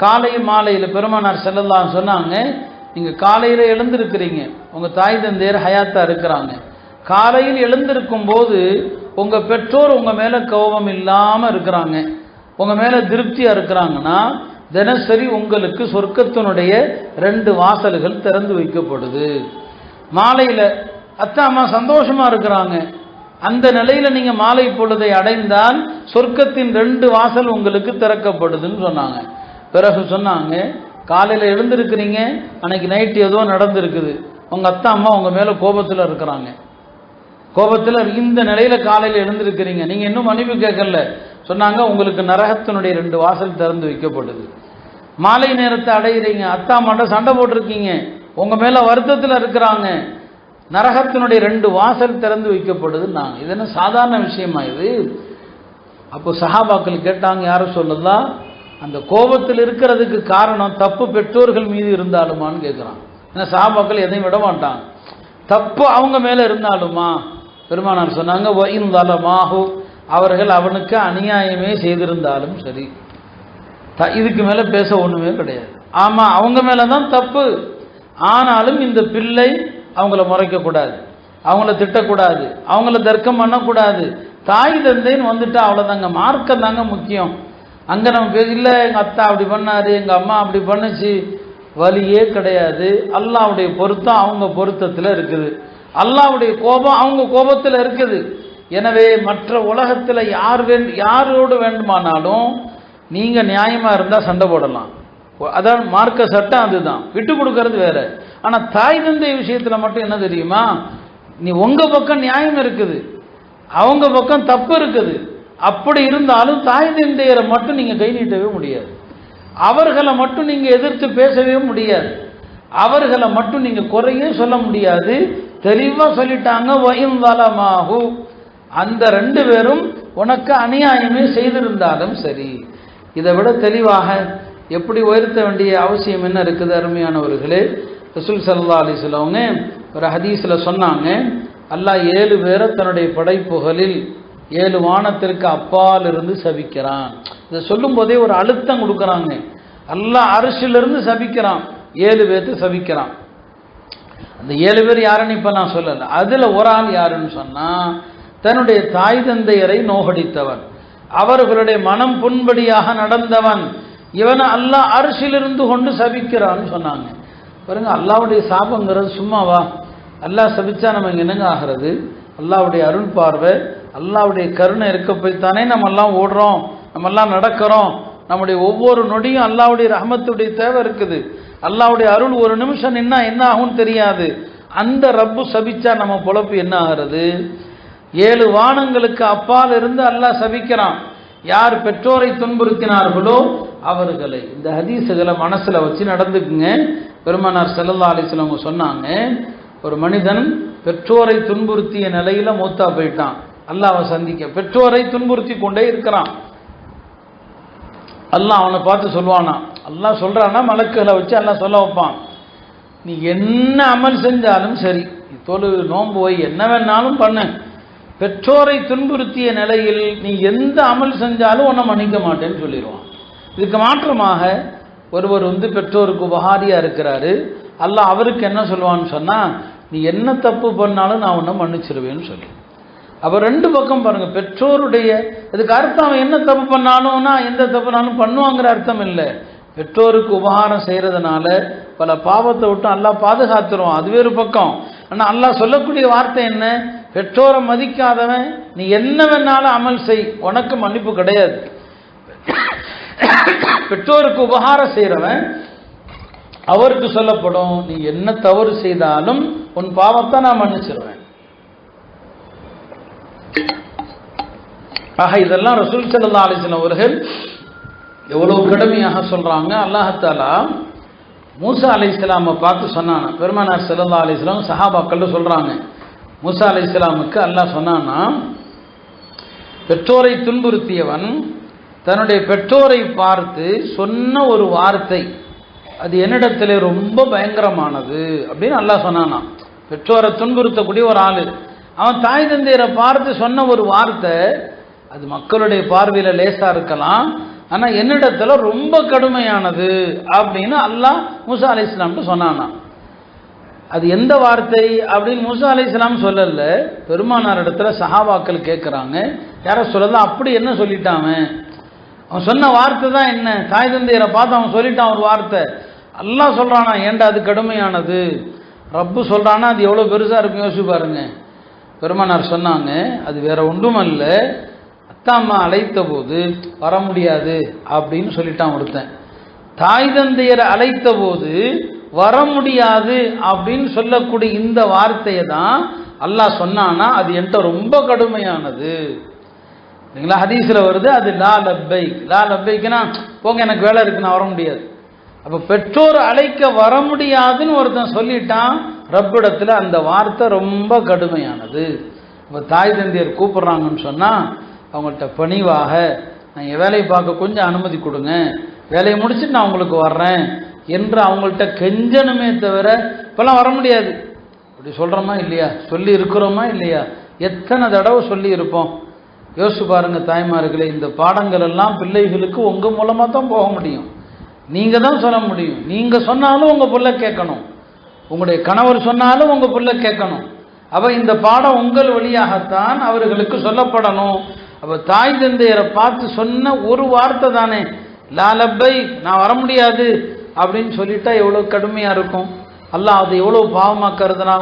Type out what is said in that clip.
காலை மாலையில் பெருமானார் செல்லலாம் சொன்னாங்க நீங்கள் காலையில் எழுந்திருக்கிறீங்க. உங்கள் தாய் தந்தையர் ஹயாத்தா இருக்கிறாங்க. காலையில் எழுந்திருக்கும் போது உங்கள் பெற்றோர் உங்கள் மேலே கோபம் இல்லாமல் இருக்கிறாங்க. உங்கள் மேலே திருப்தியாக இருக்கிறாங்கன்னா தினசரி உங்களுக்கு சொர்க்கத்தினுடைய ரெண்டு வாசல்கள் திறந்து வைக்கப்படுது. மாலையில் அத்தா அம்மா சந்தோஷமாக இருக்கிறாங்க. அந்த நிலையில் நீங்கள் மாலை பொழுதை அடைந்தால் சொர்க்கத்தின் ரெண்டு வாசல் உங்களுக்கு திறக்கப்படுதுன்னு சொன்னாங்க. பிறகு சொன்னாங்க காலையில் எழுந்திருக்கிறீங்க அன்னைக்கு நைட்டு ஏதோ நடந்திருக்குது. உங்கள் அத்தா அம்மா உங்கள் மேலே கோபத்தில் இருக்கிறாங்க. கோபத்தில் இந்த நிலையில் காலையில் எழுந்திருக்கிறீங்க. நீங்கள் இன்னும் மன்னிப்பு கேட்கல. சொன்னாங்க உங்களுக்கு நரகத்தினுடைய ரெண்டு வாசல் திறந்து வைக்கப்படுது மாலை நேரத்தை அடையிறீங்க. அத்தா அம்மாட்ட சண்டை போட்டிருக்கீங்க. உங்கள் மேலே வருத்தத்தில் இருக்கிறாங்க. நரகத்தினுடைய ரெண்டு வாசல் திறந்து வைக்கப்படுதுன்னாங்க. இது என்ன சாதாரண விஷயமா இது? அப்போ சஹாபாக்கள் கேட்டாங்க யாரும் சொல்லுதா அந்த கோபத்தில் இருக்கிறதுக்கு காரணம் தப்பு பெற்றோர்கள் மீது இருந்தாலுமான்னு கேட்குறான் ஏன்னா சாபாக்கள் எதையும் விட மாட்டாங்க தப்பு அவங்க மேலே இருந்தாலுமா? பெருமானார் சொன்னாங்க வயிந்தலமாகு அவர்கள் அவனுக்கு அநியாயமே செய்திருந்தாலும் சரி. த இதுக்கு மேலே பேச ஒன்றுமே கிடையாது. ஆமாம் அவங்க மேலே தான் தப்பு. ஆனாலும் இந்த பிள்ளை அவங்கள முறைக்கக்கூடாது அவங்கள திட்டக்கூடாது. அவங்கள தர்க்கம் பண்ணக்கூடாது. தாய் தந்தைன்னு வந்துட்டு அவ்வளோதாங்க மார்க்கம் தாங்க முக்கியம். அங்கே நம்ம பேச இல்லை எங்கள் அத்தா அப்படி பண்ணாரு எங்கள் அம்மா அப்படி பண்ணுச்சு. வலியே கிடையாது. அல்லாவுடைய பொருத்தம் அவங்க பொருத்தத்தில் இருக்குது. அல்லாவுடைய கோபம் அவங்க கோபத்தில் இருக்குது. எனவே மற்ற உலகத்தில் யார் வேண் யாரோடு வேண்டுமானாலும் நீங்கள் நியாயமாக இருந்தால் சண்டை போடலாம். அதான் மார்க்க சட்டம் அதுதான். விட்டு கொடுக்கறது வேற. ஆனால் தாய் தந்தை விஷயத்தில் மட்டும் என்ன தெரியுமா? நீ உங்கள் பக்கம் நியாயம் இருக்குது. அவங்க பக்கம் தப்பு இருக்குது. அப்படி இருந்தாலும் தாய் தந்தையரை மட்டும் நீங்கள் கை நீட்டவே முடியாது. அவர்களை மட்டும் நீங்கள் எதிர்த்து பேசவே முடியாது. அவர்களை மட்டும் நீங்கள் குறையே சொல்ல முடியாது. தெளிவாக சொல்லிட்டாங்க வயம் வலமாகு அந்த ரெண்டு பேரும் உனக்கு அநியாயமே செய்திருந்தாலும் சரி. இதை விட தெளிவாக எப்படி உயர்த்த வேண்டிய அவசியம் என்ன இருக்குது அருமையானவர்களே? ரசூல் சல்லா அலிஸ்லவங்க ஒரு ஹதீஸில் சொன்னாங்க அல்லாஹ் ஏழு பேரை தன்னுடைய படைப்புகளில் ஏழு வானத்திற்கு அப்பால் இருந்து சபிக்கிறான். இதை சொல்லும் போதே ஒரு அழுத்தம் கொடுக்குறாங்க. எல்லாம் அரிசிலிருந்து சபிக்கிறான். ஏழு பேர்த்து சபிக்கிறான். அந்த ஏழு பேர் யாருன்னு இப்போ நான் சொல்லலை. அதில் ஒரு ஆள் யாருன்னு சொன்னால் தன்னுடைய தாய் தந்தையரை நோகடித்தவன். அவர்களுடைய மனம் புண்படியாக நடந்தவன். இவனை அல்லாஹ் அரிசிலிருந்து கொண்டு சபிக்கிறான்னு சொன்னாங்க. பாருங்க அல்லாவுடைய சாபங்கிறது சும்மாவா? அல்லாஹ் சபிச்சா நம்ம இங்கே என்னங்க ஆகிறது? அல்லாவுடைய அருள் பார்வை அல்லாவுடைய கருணை இருக்க போய்த்தானே நம்ம எல்லாம் ஓடுறோம் நம்ம எல்லாம் நடக்கிறோம். நம்முடைய ஒவ்வொரு நொடியும் அல்லாவுடைய ரஹமத்துடைய தேவை இருக்குது. அல்லாவுடைய அருள் ஒரு நிமிஷம் நின்னா என்ன ஆகும்னு தெரியாது. அந்த ரப்பு சபிச்சா நம்ம பொழப்பு என்ன ஆகிறது? ஏழு வானங்களுக்கு அப்பால் இருந்து அல்லாஹ் சபிக்கிறான். யார் பெற்றோரை துன்புறுத்தினார்களோ அவர்களை. இந்த ஹதீஸுகளை மனசில் வச்சு நடந்துக்குங்க. பெருமானார் செல்லல்லா அலிஸ்லவங்க சொன்னாங்க ஒரு மனிதன் பெற்றோரை துன்புறுத்திய நிலையில் மூத்தா போயிட்டான். அல்லாவை சந்திக்க. பெற்றோரை துன்புறுத்தி கொண்டே இருக்கிறான். அல்லாஹ் அவனை பார்த்து சொல்லுவானா அல்லாஹ் சொல்றானா மலக்குகளை வச்சு எல்லாம் சொல்ல வைப்பான். நீ என்ன அமல் செஞ்சாலும் சரி தொழு நோன்பு போய் என்ன வேணாலும் பண்ணு. பெற்றோரை துன்புறுத்திய நிலையில் நீ எந்த அமல் செஞ்சாலும் உன்னை மன்னிக்க மாட்டேன்னு சொல்லிடுவான். இதுக்கு மாற்றமாக ஒருவர் வந்து பெற்றோருக்கு உபகாரியாக இருக்கிறாரு. அல்லாஹ் அவருக்கு என்ன சொல்லுவான்னு சொன்னால் நீ என்ன தப்பு பண்ணாலும் நான் உன்னை மன்னிச்சிருவேன்னு சொல்லி. அப்போ ரெண்டு பக்கம் பாருங்கள் பெற்றோருடைய இதுக்கு அர்த்தம் அவன் என்ன தப்பு பண்ணாலும்னா எந்த தப்புனாலும் பண்ணுவாங்கிற அர்த்தம் இல்லை. பெற்றோருக்கு உபகாரம் செய்கிறதுனால பல பாவத்தை விட்டு நல்லா பாதுகாத்துருவான். அது ஒரு பக்கம். ஆனால் அல்லா சொல்லக்கூடிய வார்த்தை என்ன? பெற்றோரை மதிக்காதவன் நீ என்ன வேணாலும் அமல் செய். உனக்கு மன்னிப்பு கிடையாது. பெற்றோருக்கு உபகாரம் செய்கிறவன் அவருக்கு சொல்லப்படும் நீ என்ன தவறு செய்தாலும் உன் பாவத்தை நான் மன்னிச்சிருவேன். ஆக இதெல்லாம் ரசூல் சல்லா அலிஸ்லாம் அவர்கள் எவ்வளவு கடுமையாக சொல்றாங்க. அல்லாஹாலா மூசா அலி இஸ்லாமை பார்த்து சொன்னானா. பெருமானார் சல்லா அலி இஸ்லாம் சஹாபாக்கள் சொல்றாங்க. மூசா அலி இஸ்லாமுக்கு அல்லாஹ் சொன்னான்னா பெற்றோரை துன்புறுத்தியவன் தன்னுடைய பெற்றோரை பார்த்து சொன்ன ஒரு வார்த்தை அது என்னிடத்துல ரொம்ப பயங்கரமானது அப்படின்னு அல்லாஹ் சொன்னானா. பெற்றோரை துன்புறுத்தக்கூடிய ஒரு ஆள். அவன் தாய் தந்தையரை பார்த்து சொன்ன ஒரு வார்த்தை அது மக்களுடைய பார்வையில் லேசாக இருக்கலாம். ஆனால் என்னிடத்துல ரொம்ப கடுமையானது அப்படின்னு அல்லாஹ் மூசா அலி இஸ்லாம்ட்டு சொன்னானா. அது எந்த வார்த்தை அப்படின்னு மூசா அலி இஸ்லாம் சொல்லல. பெருமானார் இடத்துல சஹாபாக்கள் கேட்குறாங்க யாரோ சொல்லலாம் அப்படி என்ன சொல்லிட்டான் அவன்? அவன் சொன்ன வார்த்தை தான் என்ன? தாய் தந்தையரை பார்த்து அவன் சொல்லிட்டான் ஒரு வார்த்தை. அல்லா சொல்கிறானா ஏன்டா அது கடுமையானது? ரப்பு சொல்கிறானா அது எவ்வளோ பெருசாக இருக்கும் யோசிச்சு பாருங்க. பெருமானார் சொன்னாங்க அது வேற ஒன்றும் இல்லை அத்தா அம்மா அழைத்த போது வர முடியாது அப்படின்னு சொல்லிட்டான் ஒருத்தன். தாய் தந்தையரை அழைத்த போது வர முடியாது அப்படின்னு சொல்லக்கூடிய இந்த வார்த்தையை தான் அல்லாஹ் சொன்னானா அது என்கிட்ட ரொம்ப கடுமையானது. இல்லைங்களா ஹதீஸில் வருது அது லா லப்பை லா லப்பைக்குன்னா போங்க எனக்கு வேலை இருக்கு நான் வர முடியாது. அப்போ பெற்றோர் அழைக்க வர முடியாதுன்னு ஒருத்தன் சொல்லிட்டான் ரப்பிடத்தில் அந்த வார்த்தை ரொம்ப கடுமையானது. இப்போ தாய் தந்தையர் கூப்பிட்றாங்கன்னு சொன்னால் அவங்கள்ட்ட பணிவாக நான் என் வேலையை பார்க்க கொஞ்சம் அனுமதி கொடுங்க. வேலையை முடிச்சுட்டு நான் உங்களுக்கு வர்றேன் என்று அவங்கள்ட்ட கெஞ்சணுமே தவிர இப்போல்லாம் வர முடியாது. அப்படி சொல்கிறோமா இல்லையா? சொல்லி இருக்கிறோமா இல்லையா? எத்தனை தடவை சொல்லி இருப்போம். யோசிச்சு பாருங்கள் தாய்மார்களே இந்த பாடங்கள் எல்லாம் பிள்ளைகளுக்கு உங்கள் மூலமாக தான் போக முடியும். நீங்கள் தான் சொல்ல முடியும். நீங்கள் சொன்னாலும் உங்கள் பிள்ளை கேட்கணும். உங்களுடைய கணவர் சொன்னாலும் உங்கள் பிள்ளை கேட்கணும். அப்போ இந்த பாடம் உங்கள் வழியாகத்தான் அவர்களுக்கு சொல்லப்படணும். அப்போ தாய் தந்தையரை பார்த்து சொன்ன ஒரு வார்த்தை தானே. லாலப்பை நான் வர முடியாது அப்படின்னு சொல்லிட்டா எவ்வளோ கடுமையாக இருக்கும். அல்லாஹ் அது எவ்வளோ பாவமாக கருதுனா